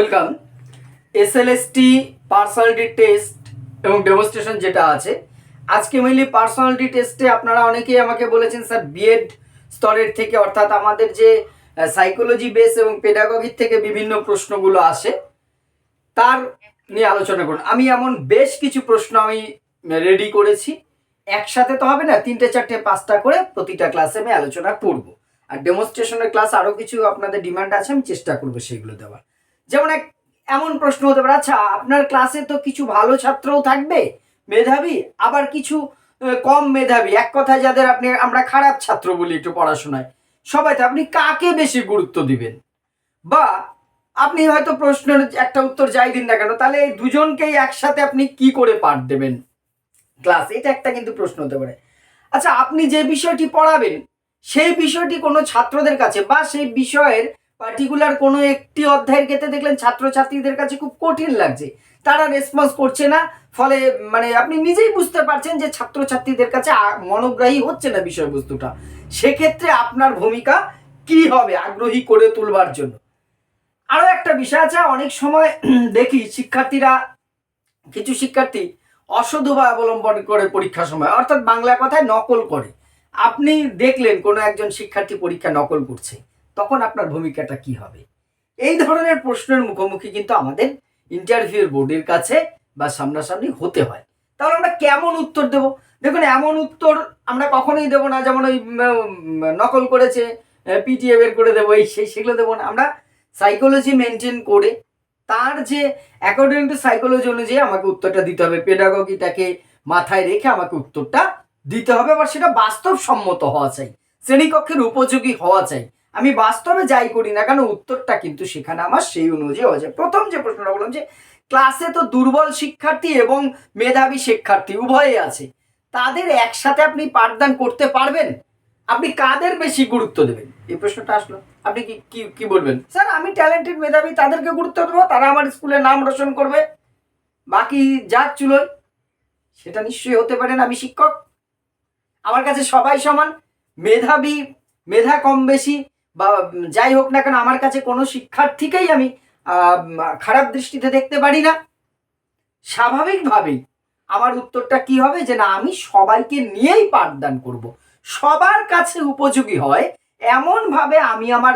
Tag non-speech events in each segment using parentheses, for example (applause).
Welcome. SLST personality test এবং demonstration যেটা আছে। আজকে মেনলি পার্সোনালিটি টেস্টে আপনারা অনেকেই আমাকে বলেছেন, স্যার বিএড স্তরের থেকে অর্থাৎ আমাদের যে সাইকোলজি বেস এবং পেডাগগির থেকে বিভিন্ন প্রশ্নগুলো আসে, তার নিয়ে আলোচনা করুন। আমি এমন বেশ কিছু প্রশ্ন আমি রেডি করেছি। একসাথে তো হবে না, তিনটে, চারটে, পাঁচটা করে প্রতিটা ক্লাসে আমি আলোচনা করব। আর ডেমনস্ট্রেশনের ক্লাস আরও কিছু আপনাদের ডিমান্ড আছে, আমি চেষ্টা করব সেগুলো দেওয়ার। যেমন এক এমন প্রশ্ন হতে পারে আচ্ছা আপনার ক্লাসে তো কিছু ভালো ছাত্রও থাকবে, মেধাবী, আবার কিছু কম মেধাবী, এক কথায় যাদের আপনি, আমরা খারাপ ছাত্র বলি একটু পড়াশোনায়, সবাই তো, আপনি কাকে বেশি গুরুত্ব দিবেন? বা আপনি হয়তো প্রশ্নের একটা উত্তর যাই দিন না কেন, তাহলে এই দুজনকেই একসাথে আপনি কি করে পাঠ দেবেন ক্লাস এটা একটা কিন্তু প্রশ্ন হতে পারে। আচ্ছা আপনি যে বিষয়টি পড়াবেন, সেই বিষয়টি কোনো ছাত্রদের কাছে বা সেই বিষয়ের পার্টিকুলার কোনো একটি অধ্যায়ের ক্ষেত্রে দেখলেন ছাত্রছাত্রীদের কাছে খুব কঠিন লাগছে। তারা রেসপন্স করছে না, ফলে মানে আপনি নিজেই বুঝতে পারছেন যে ছাত্রছাত্রীদের কাছে মনোগ্রাহী হচ্ছে না বিষয়বস্তুটা। সেক্ষেত্রে আপনার ভূমিকা কি হবে আগ্রহী করে তুলবার জন্য? আরও একটা বিষয় আছে, অনেক সময় (clears throat) দেখি শিক্ষার্থীরা, কিছু শিক্ষার্থী উপায় অবলম্বন করে পরীক্ষার সময়, অর্থাৎ বাংলা কথায় নকল করে। আপনি দেখলেন কোনো একজন শিক্ষার্থী পরীক্ষা নকল করছে। তখন আপনার ভূমিকাটা কি হবে? এই ধরনের প্রশ্নের মুখোমুখি কিন্তু আমাদের ইন্টারভিউর বোর্ডের কাছে বা সামনাসামনি হতে হয়। তাহলে আমরা কেমন উত্তর দেব? দেখুন, এমন উত্তর আমরা কখনোই দেবো না, যেমন ওই নকল করেছে পিটিএ বের করে দেবো, এই, সেই, সেগুলো দেবো না। আমরা সাইকোলজি মেনটেন করে তার যে অ্যাকর্ডিং টু সাইকোলজি অনুযায়ী আমাকে উত্তরটা দিতে হবে। পেডাগগিটাকে মাথায় রেখে আমাকে উত্তরটা দিতে হবে। আবার সেটা বাস্তবসম্মত হওয়া চাই। শ্রেণীকক্ষের উপযোগী হওয়া চাই। আমি বাস্তবে যাই করি না কেন উত্তরটা কিন্তু সেখানে আমার সেই অনুযায়ী যায় প্রথম যে প্রশ্নটা বললাম যে ক্লাসে তো দুর্বল শিক্ষার্থী এবং মেধাবী শিক্ষার্থী উভয়ই আছে। তাদের একসাথে আপনি পাঠদান করতে পারবেন? আপনি কাদের বেশি গুরুত্ব দেবেন? এই প্রশ্নটা আসলো। আপনি কি কি কি বলবেন? স্যার, আমি ট্যালেন্টেড মেধাবী, তাদেরকে গুরুত্ব দেবো, তারা আমার স্কুলের নাম রোশন করবে। বাকি যাক চুলোয়, সেটা নিশ্চয়ই হতে পারেন আমি শিক্ষক। আমার কাছে সবাই সমান, মেধাবী, মেধা কম বেশি বা যাই হোক না কেন, আমার কাছে কোনো শিক্ষার্থীকেই আমি খারাপ দৃষ্টিতে দেখতে পারি না। স্বাভাবিকভাবেই আমার উত্তরটা কি হবে? যে না, আমি সবাইকে নিয়েই পাঠদান করব। সবার কাছে উপযোগী হয়, এমনভাবে আমি আমার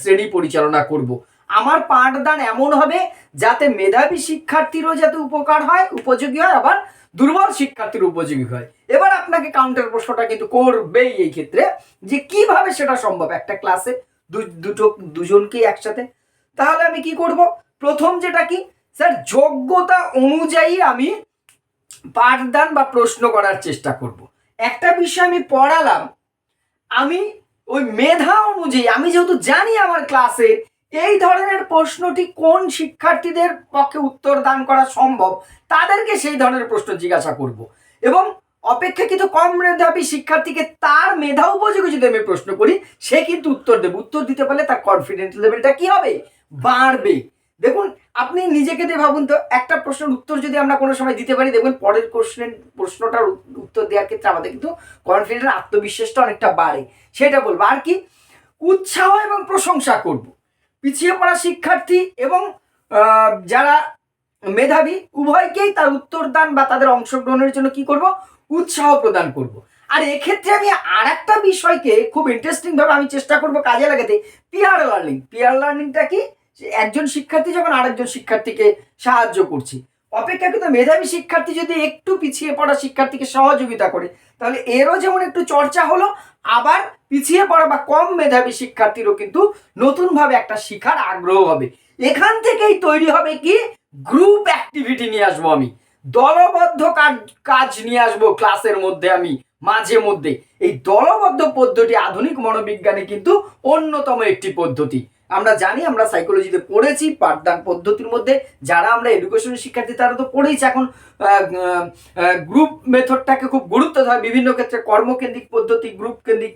শ্রেণি পরিচালনা করব। আমার পাঠদান এমন হবে যাতে মেধাবী শিক্ষার্থীরও যাতে উপকার হয়, উপযোগী হয়। আবার দুর্বল শিক্ষার্থীর উপযোগী হয়। এবার আপনাকে কাউন্টার প্রশ্নটা কিন্তু করবেই এই ক্ষেত্রে, যে কীভাবে সেটা সম্ভব? একটা ক্লাসে দুটো দুজনকেই একসাথে। তাহলে আমি কি করব? প্রথম যেটা কি? স্যার, যোগ্যতা অনুযায়ী আমি পাঠদান বা প্রশ্ন করার চেষ্টা করব। একটা বিষয় আমি পড়ালাম, আমি ওই মেধা অনুযায়ী, আমি যেহেতু জানি আমার ক্লাসে এই ধরনের প্রশ্নটি কোন শিক্ষার্থীদের পক্ষে উত্তর দান করা সম্ভব? তাদেরকে সেই ধরনের প্রশ্ন জিজ্ঞাসা করব। এবং অপেক্ষাকৃত কম মেধাবী শিক্ষার্থীকে তার মেধা উপযোগী যদি আমি প্রশ্ন করি, সে কিন্তু উত্তর দেবে। উত্তর দিতে পারলে তার কনফিডেন্স লেভেলটা কি হবে? বাড়বে। দেখুন, আপনি নিজেকে দিয়ে ভাবুন তো, একটা প্রশ্নের উত্তর যদি আমরা কোনো সময় দিতে পারি দেখবেন পরের কোশ্চেন প্রশ্নটার উত্তর দেওয়ার ক্ষেত্রে আমাদের কিন্তু কনফিডেন্স আত্মবিশ্বাসটা অনেকটা বাড়ে। সেটা বলব। আর কি? উৎসাহ এবং প্রশংসা করব। পিছিয়ে পড়া শিক্ষার্থী এবং যারা মেধাবী, উভয়কেই তার উত্তরদান বা তাদের অংশগ্রহণের জন্য কি করব? উৎসাহ প্রদান করব। আর এক্ষেত্রে আমি আর একটা বিষয়কে খুব ইন্টারেস্টিং ভাবে আমি চেষ্টা করব কাজে লাগাতে পিয়ার লার্নিং পিয়ার লার্নিংটা কি? একজন শিক্ষার্থী যখন আরেকজন শিক্ষার্থীকে সাহায্য করছি। অপেক্ষাকৃত মেধাবী শিক্ষার্থী যদি একটু পিছিয়ে পড়া শিক্ষার্থীকে সহযোগিতা করে, তাহলে এরও যেমন একটু চর্চা হলো, আবার পিছিয়ে পড়া বা কম মেধাবী শিক্ষার্থীরও কিন্তু নতুনভাবে একটা শিখার আগ্রহ হবে। এখান থেকেই তৈরি হবে কি? গ্রুপ অ্যাক্টিভিটি নিয়ে আসব আমি। দলবদ্ধ কাজ কাজ নিয়ে আসব ক্লাসের মধ্যে আমি, মাঝে মধ্যে। এই দলবদ্ধ পদ্ধতি আধুনিক মনোবিজ্ঞানে কিন্তু অন্যতম একটি পদ্ধতি। আমরা জানি, আমরা সাইকোলজিতে পড়েছি, পাঠদান পদ্ধতির মধ্যে। যারা আমরা এডুকেশনের শিক্ষার্থী, তারা তো পড়েইছি। এখন গ্রুপ মেথডটাকে খুব গুরুত্ব দেওয়া হয়। বিভিন্ন ক্ষেত্রে কর্মকেন্দ্রিক পদ্ধতি গ্রুপ কেন্দ্রিক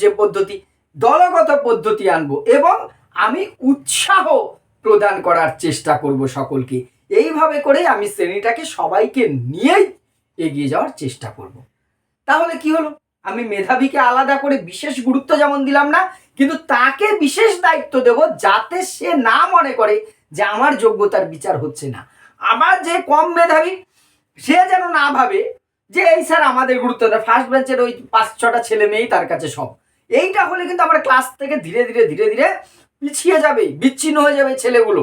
যে পদ্ধতি, দলগত পদ্ধতি আনব এবং আমি উৎসাহ প্রদান করার চেষ্টা করব সকলকে। এইভাবে করে আমি শ্রেণীটাকে সবাইকে নিয়েই এগিয়ে যাওয়ার চেষ্টা করব। তাহলে কি হলো? আমি মেধাবীকে আলাদা করে বিশেষ গুরুত্ব যেমন দিলাম না, কিন্তু তাকে বিশেষ দায়িত্ব দেব যাতে সে না মনে করে যে আমার যোগ্যতার বিচার হচ্ছে না। আমার যে কম মেধাবী, সে যেন না ভাবে যে, এই স্যার, আমাদের গুরুত্ব না ফার্স্ট বেঞ্চের ওই পাঁচ, ছটা ছেলে মেয়েই তার কাছে সব। এইটা হলে কিন্তু আমার ক্লাস থেকে ধীরে ধীরে ধীরে ধীরে পিছিয়ে যাবে, বিচ্ছিন্ন হয়ে যাবে ছেলেগুলো।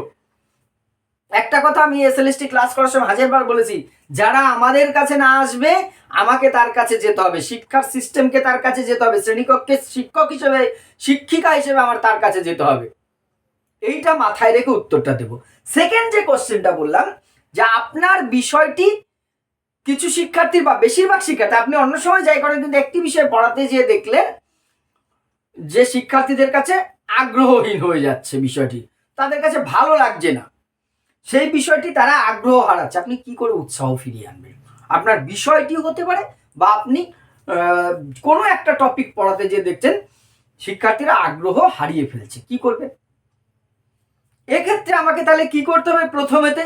একটা কথা আমি এসএলএসটি ক্লাস করার সময় হাজারবার বলেছি, যারা আমাদের কাছে না আসবে, আমাকে তার কাছে যেতে হবে। শিক্ষার সিস্টেমকে তার কাছে যেতে হবে। শ্রেণীকক্ষে শিক্ষক হিসেবে, শিক্ষিকা হিসেবে আমার তার কাছে যেতে হবে। এইটা মাথায় রেখে উত্তরটা দেব। সেকেন্ড যে কোশ্চেনটা বললাম, যে আপনার বিষয়টি কিছু শিক্ষার্থী বা বেশিরভাগ শিক্ষার্থী, আপনি অন্য সময় যাই করেন, কিন্তু একটি বিষয় পড়াতে যেয়ে দেখলে যে শিক্ষার্থীদের কাছে আগ্রহহীন হয়ে যাচ্ছে বিষয়টি। তাদের কাছে ভালো লাগছে না। সেই বিষয়টি তারা আগ্রহ হারাচ্ছে। আপনি কি করে উৎসাহ ফিরিয়ে আনবেন? আপনার বিষয়টি হতে পারে বা আপনি কোনো একটা টপিক পড়াতে যে দেখছেন, শিক্ষার্থীরা আগ্রহ হারিয়ে ফেলছে। কি করবে? এক্ষেত্রে আমাকে তাহলে কি করতে হবে প্রথমেতে?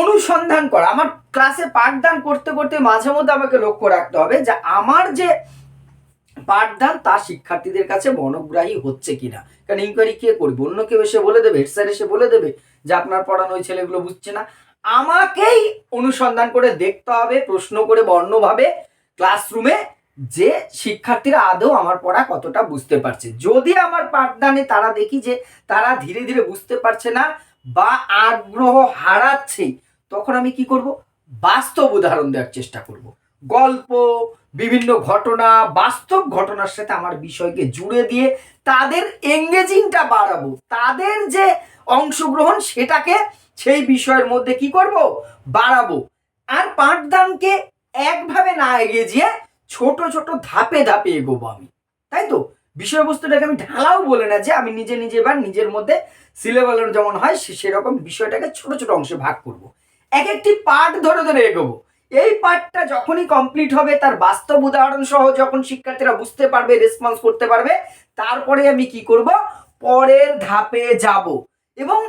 অনুসন্ধান করা। আমার ক্লাসে পাঠদান করতে করতে মাঝে মধ্যে আমাকে লক্ষ্য রাখতে হবে যে আমার যে পাঠদান, তা শিক্ষার্থীদের কাছে মনোগ্রাহী হচ্ছে কিনা। কারণ ইনকোয়ারি কে করবে? অন্য কেউ এসে বলে দেবে হেড স্যার এসে বলে দেবে যে আপনার পড়ানো ওই ছেলেগুলো বুঝছে না। আমাকেই অনুসন্ধান করে দেখতে হবে, প্রশ্ন করে বর্ণভাবে ক্লাসরুমে যে শিক্ষার্থীরা আদৌ আমার পড়া কতটা বুঝতে পারছে। যদি আমার পাঠদানে তারা দেখি যে তারা ধীরে ধীরে বুঝতে পারছে না বা আগ্রহ হারাচ্ছে তখন আমি কি করব? বাস্তব উদাহরণ দেওয়ার চেষ্টা করব। গল্প, বিভিন্ন ঘটনা, বাস্তব ঘটনার সাথে আমার বিষয়কে জুড়ে দিয়ে তাদের এঙ্গেজিংটা বাড়াবো। তাদের যে অংশগ্রহণ সেটাকে সেই বিষয়ের মধ্যে কি করব? বাড়াবো। আর পাঠদানকে একভাবে না এগিয়ে গিয়ে ছোট ছোট ধাপে ধাপে এগোবো আমি। তাই তো? বিষয়বস্তুটাকে আমি ঢালাও বলে না যে আমি নিজে নিজে বা নিজের মধ্যে সিলেবালের যেমন হয় সেরকম বিষয়টাকে ছোট ছোট অংশে ভাগ করব। এক একটি পার্ট ধরে ধরে এগোবো। এই পার্টটা যখনই কমপ্লিট হবে, তার বাস্তব উদাহরণ সহ যখন শিক্ষার্থীরা বুঝতে পারবে রেসপন্স করতে পারবে, তারপরে আমি কি করব? পরের ধাপে যাব। এবং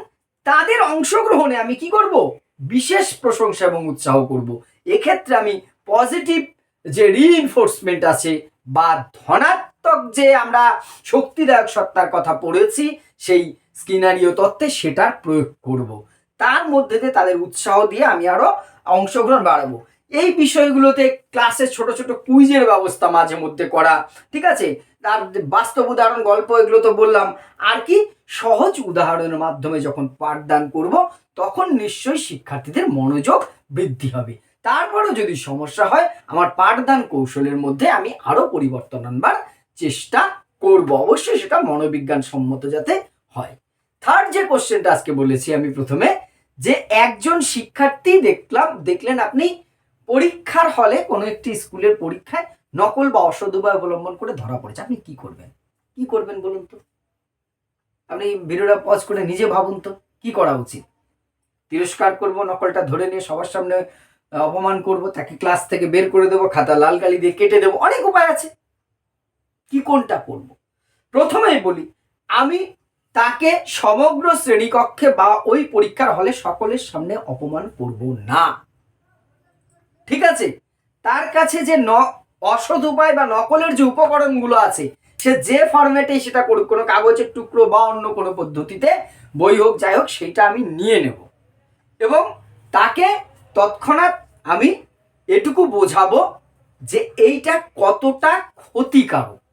তাদের অংশগ্রহণে আমি কি করব? বিশেষ প্রশংসা এবং উৎসাহ করব। এক্ষেত্রে আমি পজিটিভ যে রিইনফোর্সমেন্ট আছে বা ধনাত্মক যে আমরা শক্তিদায়ক সত্তার কথা পড়েছি, সেই স্কিনারীয় তত্ত্বে সেটার প্রয়োগ করব। তার মধ্যে দিয়ে তাদের উৎসাহ দিয়ে আমি আরও অংশগ্রহণ বাড়াবো। এই বিষয়গুলোতে ক্লাসে ছোট ছোট কুইজের ব্যবস্থা মাঝে মধ্যে করা, ঠিক আছে? তার বাস্তব উদাহরণ, গল্প এগুলো তো বললাম। আর কি, সহজ উদাহরণের মাধ্যমে যখন পাঠদান করব, তখন নিশ্চয়ই শিক্ষার্থীদের মনোযোগ বৃদ্ধি হবে। তারপরেও যদি সমস্যা হয়, আমার পাঠদান কৌশলের মধ্যে আমি আরও পরিবর্তন আনবার চেষ্টা করব। অবশ্যই সেটা মনোবিজ্ঞান সম্মত যাতে হয়। থার্ড যে কোশ্চেনটা আজকে বলেছি আমি প্রথমে যে একজন শিক্ষার্থী দেখলাম, দেখলেন আপনি পরীক্ষার হলে কোনো একটি স্কুলের পরীক্ষায় নকল বা অসৎ উপায় অবলম্বন করে ধরা পড়েছে। আপনি কি করবেন? কি করবেন বলুন তো? আপনি ভিডিওটা পজ করে নিজে ভাবুন তো, কি করা উচিত? তিরস্কার করব, নকলটা ধরে নিয়ে সবার সামনে অপমান করব, তাকে ক্লাস থেকে বের করে দেবো, খাতা লাল কালি দিয়ে কেটে দেবো, অনেক উপায় আছে। কি কোনটা করব? প্রথমেই বলি, আমি তাকে সমগ্র শ্রেণীকক্ষে বা ওই পরীক্ষার হলে সকলের সামনে অপমান করব না। ঠিক আছে? তার কাছে যে ন অসৎ উপায় বা নকলের যে উপকরণগুলো আছে, সে যে ফরম্যাটে সেটা করুক, কোনো কাগজের টুকরো বা অন্য কোনো পদ্ধতিতে বই হোক, যাই হোক সেটা আমি নিয়ে নেব। এবং তাকে তৎক্ষণাৎ আমি এটুকু বোঝাবো যে এইটা কতটা ক্ষতিকারক।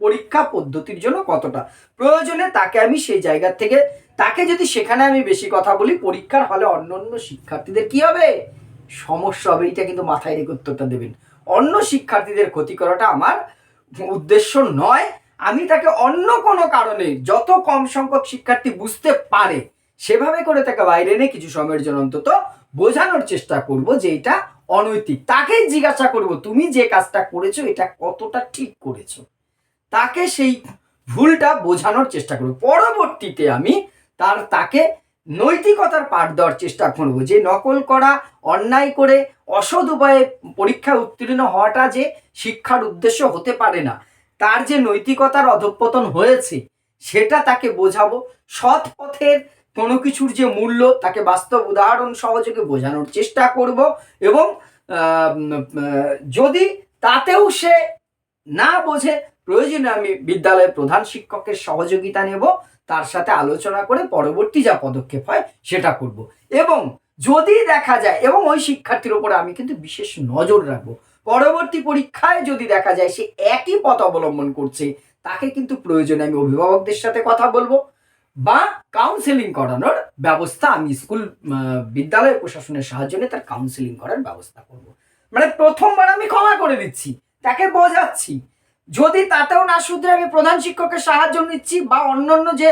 পরীক্ষা পদ্ধতির জন্য কতটা প্রয়োজনে তাকে আমি সেই জায়গা থেকে, তাকে যদি সেখানে আমি বেশি কথা বলি, পরীক্ষার হলে অন্য অন্য শিক্ষার্থীদের কি হবে? সমস্যা হবে এইটা কিন্তু মাথায় রেখে উত্তরটা দেবেন। অন্য শিক্ষার্থীদের ক্ষতি করাটা আমার উদ্দেশ্য নয়। আমি তাকে অন্য কোনো কারণে যত কম সংখ্যক শিক্ষার্থী বুঝতে পারে, সেভাবে করে তাকে বাইরে এনে কিছু সময়ের জন্য অন্তত বোঝানোর চেষ্টা করব যে এটা অনৈতিক। তাকে জিজ্ঞাসা করব, তুমি যে কাজটা করেছ, এটা কতটা ঠিক করেছ? তাকে সেই ভুলটা বোঝানোর চেষ্টা করব। পরবর্তীতে আমি তার, তাকে নৈতিকতার পাঠ দেওয়ার চেষ্টা করব যে নকল করা, অন্যায় করে, অসৎ উপায়ে পরীক্ষায় উত্তীর্ণ হওয়াটা যে শিক্ষার উদ্দেশ্য হতে পারে না, তার যে নৈতিকতার অধঃপতন হয়েছে, সেটা তাকে বোঝাবো। সৎ পথের কোনো কিছুর যে মূল্য, তাকে বাস্তব উদাহরণ সহযোগে বোঝানোর চেষ্টা করব এবং যদি তাতেও সে না বোঝে প্রয়োজনে আমি বিদ্যালয়ের প্রধান শিক্ষকের সহযোগিতা নেব, তার সাথে আলোচনা করে পরবর্তী যা পদক্ষেপ হয় সেটা করব। এবং যদি দেখা যায়, এবং ওই শিক্ষার্থীর উপরে আমি কিন্তু বিশেষ নজর রাখব, পরবর্তী পরীক্ষায় যদি দেখা যায় সে একই পথ অবলম্বন করছে, তাকে কিন্তু প্রয়োজনে আমি অভিভাবকদের সাথে কথা বলব, বা কাউন্সেলিং করানোর ব্যবস্থা আমি স্কুল বিদ্যালয় প্রশাসনের সাহায্য নিয়ে তার কাউন্সেলিং করার ব্যবস্থা করব। মানে প্রথমবার আমি ক্ষমা করে দিচ্ছি, তাকে বোঝাচ্ছি যদি তাতেও না শুধরে আমি প্রধান শিক্ষকের সাহায্য নিচ্ছি বা অন্যান্য যে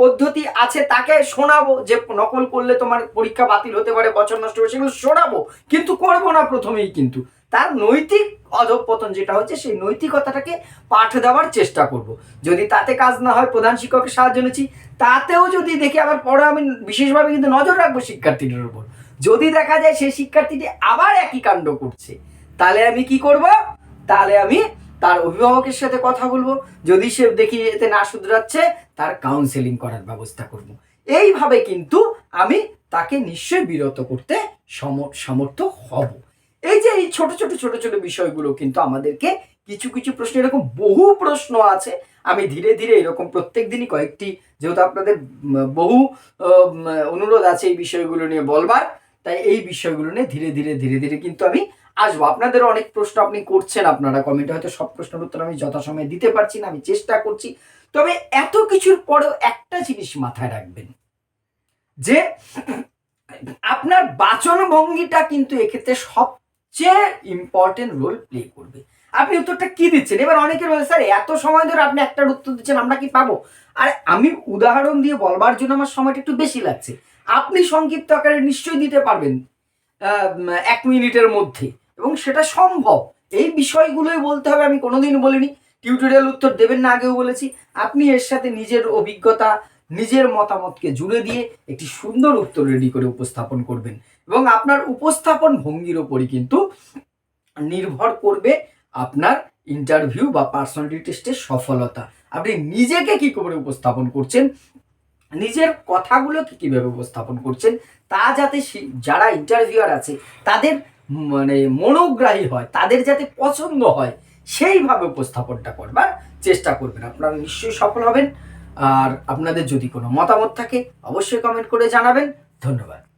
পদ্ধতি আছে তাকে শোনাবো যে, নকল করলে তোমার পরীক্ষা বাতিল হতে পারে, বছর নষ্ট হবে সেগুলো শোনাবো, কিন্তু করব না প্রথমেই কিন্তু। তার নৈতিক অধঃপতন যেটা হচ্ছে, সেই নৈতিকতাটাকে পাঠ দেওয়ার চেষ্টা করব। যদি তাতে কাজ না হয়, প্রধান শিক্ষকের সাহায্য নিচ্ছি, তাতেও যদি দেখি আবার পরে আমি বিশেষভাবে কিন্তু নজর রাখব শিক্ষার্থীদের উপর। যদি দেখা যায় সেই শিক্ষার্থীটি আবার একই কাণ্ড করছে, তাহলে আমি কি করব? তাহলে আমি তার অভিভাবকের সাথে কথা বলব। যদি সে দেখি এতে না শুধরাচ্ছে, তার কাউন্সেলিং করার ব্যবস্থা করব। এইভাবে কিন্তু আমি তাকে নিশ্চয়ই বিরত করতে সম- সমর্থ হব। এই যে এই ছোট ছোট ছোট ছোট বিষয়গুলো কিন্তু আমাদেরকে কিছু কিছু প্রশ্ন, এরকম বহু প্রশ্ন আছে। আমি ধীরে ধীরে এরকম প্রত্যেক দিনই কয়েকটি, যেহেতু আপনাদের বহু অনুরোধ আছে এই বিষয়গুলো নিয়ে বলবার, তাই এই বিষয়গুলো নিয়ে ধীরে ধীরে ধীরে ধীরে কিন্তু আমি আসব। আপনাদের অনেক প্রশ্ন আপনি করছেন আপনারা কমেন্টে হয়তো সব প্রশ্নের উত্তর আমি যথাসময়ে দিতে পারছি না, আমি চেষ্টা করছি। তবে এত কিছুর পরেও একটা জিনিস মাথায় রাখবেন, যে আপনার বাচন ভঙ্গিটা কিন্তু এক্ষেত্রে সবচেয়ে ইম্পর্টেন্ট রোল প্লে করবে। আপনি উত্তরটা কি দিচ্ছেন? এবার অনেকে রয়েছে স্যার, এত সময় ধরে আপনি একটার উত্তর দিচ্ছেন, আমরা কি পাবো? আর আমি উদাহরণ দিয়ে বলবার জন্য আমার সময়টা একটু বেশি লাগছে। আপনি সংক্ষিপ্ত আকারে নিশ্চয়ই দিতে পারবেন এক মিনিটের মধ্যে। এবং সেটা সম্ভব। এই বিষয়গুলোই বলতে হবে, আমি কোনোদিন বলিনি। টিউটোরিয়াল উত্তর দেবেন না, আগেও বলেছি। আপনি এর সাথে নিজের অভিজ্ঞতা, নিজের মতামতকে জুড়ে দিয়ে একটি সুন্দর উত্তর রেডি করে উপস্থাপন করবেন। এবং আপনার উপস্থাপন ভঙ্গির ওপরই কিন্তু নির্ভর করবে আপনার ইন্টারভিউ বা পার্সোনালিটি টেস্টের সফলতা। আপনি নিজেকে কি করে উপস্থাপন করছেন, নিজের কথাগুলোকে কীভাবে উপস্থাপন করছেন, তা যাতে যারা ইন্টারভিউয়ার আছে, তাদের মানে মনোগ্রাহী হয়, তাদের যাতে পছন্দ হয়, সেইভাবে উপস্থাপনটা করবার চেষ্টা করবেন। আপনারা নিশ্চয়ই সফল হবেন। আর আপনাদের যদি কোনো মতামত থাকে, অবশ্যই কমেন্ট করে জানাবেন। ধন্যবাদ।